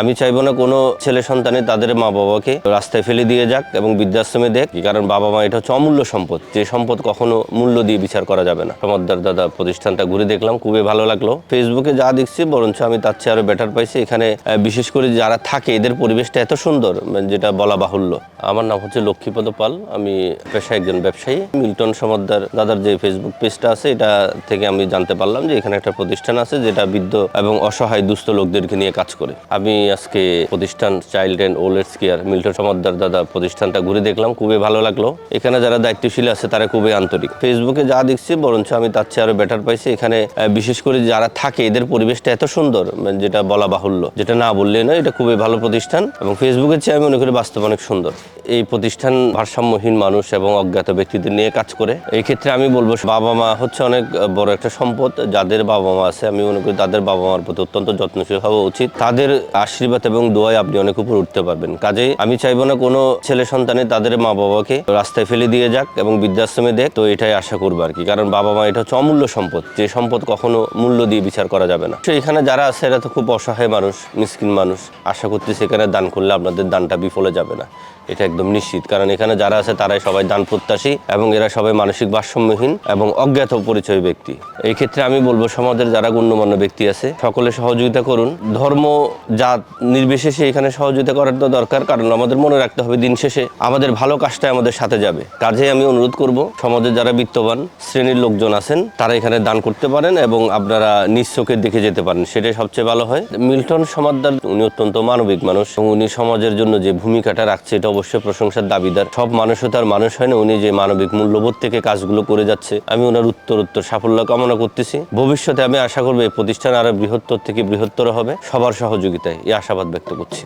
আমি চাইব না কোনো ছেলে সন্তানে তাদের মা বাবাকে রাস্তায় ফেলে দিয়ে যাক এবং বৃদ্ধাশ্রমে দেখ, কারণ বাবা মা এটা হচ্ছে অমূল্য সম্পদ। যে সম্পদ কখনো মূল্য দিয়ে বিচার করা যাবে না। সমাদ্দার দাদা প্রতিষ্ঠানটা ঘুরে দেখলাম, খুবই ভালো লাগল। ফেসবুকে যা দেখছি, বরঞ্চ আমি তার চেয়ে আরও বেটার পাইছি। এখানে বিশেষ করে যারা থাকে, এদের পরিবেশটা এত সুন্দর মানে যেটা বলা বাহুল্য। আমার নাম হচ্ছে লক্ষ্মীপদ পাল। আমি পেশায় একজন ব্যবসায়ী। মিল্টন সমাদ্দার দাদার যে ফেসবুক পেজটা আছে, এটা থেকে আমি জানতে পারলাম যে এখানে একটা প্রতিষ্ঠান আছে, যেটা বৃদ্ধ এবং অসহায় দুস্থ লোকদেরকে নিয়ে কাজ করে। আমি আজকে প্রতিষ্ঠান child and old age care Milton Samaddar দাদা প্রতিষ্ঠানটা ঘুরে দেখলাম, খুবই ভালো লাগল। এখানে যারা দায়িত্বশীল আছে, তারা খুবই আন্তরিক। ফেসবুকে যা দেখছি, বরঞ্চ আমি তার চেয়ে আরও বেটার পাইছি। এখানে বিশেষ করে যারা থাকে, এদের পরিবেশটা এত সুন্দর যেটা বলা বাহুল্য, যেটা না বললে নয়, এটা খুবই ভালো প্রতিষ্ঠান। এবং ফেসবুকের চেয়ে আমি মনে করি বাস্তব অনেক সুন্দর। এই প্রতিষ্ঠান ভারসাম্যহীন মানুষ এবং অজ্ঞাত ব্যক্তিদের নিয়ে কাজ করে। এই ক্ষেত্রে আমি বলব, বাবা মা হচ্ছে অনেক বড় একটা সম্পদ। যাদের বাবা মা আছে, আমি মনে করি তাদের বাবা মার প্রতি অত্যন্ত যত্নশীল হওয়া উচিত। তাদের আশীর্বাদ এবং দোয়ায় আপনি অনেক উপর উঠতে পারবেন। কাজেই আমি চাইব না কোনো ছেলে সন্তানে তাদের মা বাবাকে রাস্তায় ফেলে দিয়ে যাক এবং বৃদ্ধাশ্রমে দেখ। তো এটাই আশা করব আর কি। কারণ বাবা মা এটা হচ্ছে অমূল্য সম্পদ। যে সম্পদ কখনো মূল্য দিয়ে বিচার করা যাবে না। এখানে যারা আছে, এরা তো খুব অসহায় মানুষ, মিসকিন মানুষ। আশা করছি সেখানে দান করলে আপনাদের দানটা বিফলে যাবে না। এটা একদম নিশ্চিত। কারণ এখানে যারা আছে, তারাই সবাই দান প্রত্যাশী এবং এরা সবাই মানসিক ভারসাম্যহীন এবং অজ্ঞাত পরিচয় ব্যক্তি। এই ক্ষেত্রে আমি বলব, সমাজের যারা গণ্যমান্য ব্যক্তি আছে, সকলে সহযোগিতা করুন। ধর্ম, জাত নির্বিশেষে এখানে সহযোগিতা করার তো দরকার, কারণ আমাদের মনে রাখতে হবে দিন শেষে আমাদের ভালো কাজটা আমাদের সাথে যাবে। কাজে আমি অনুরোধ করব, সমাজের যারা বিত্তবান শ্রেণির লোকজন আছেন, তারা এখানে দান করতে পারেন এবং আপনারা নিজ চোখে দেখে যেতে পারেন, সেটাই সবচেয়ে ভালো হয়। মিল্টন সমাদ্দার উনি অত্যন্ত মানবিক মানুষ উনি সমাজের জন্য যে ভূমিকাটা রাখছে, এটা অবশ্যই প্রশংসার দাবিদার। সব মানুষও তার মানুষ হয় না, উনি যে মানবিক মূল্যবোধ থেকে কাজগুলো করে যাচ্ছে। আমি ওনার উত্তর উত্তর সাফল্য কামনা করতেছি। ভবিষ্যতে আমি আশা করব, এই প্রতিষ্ঠান আরও বৃহত্তর থেকে বৃহত্তর হবে। সবার সহযোগিতায়। আশাবাদ ব্যক্ত করছি।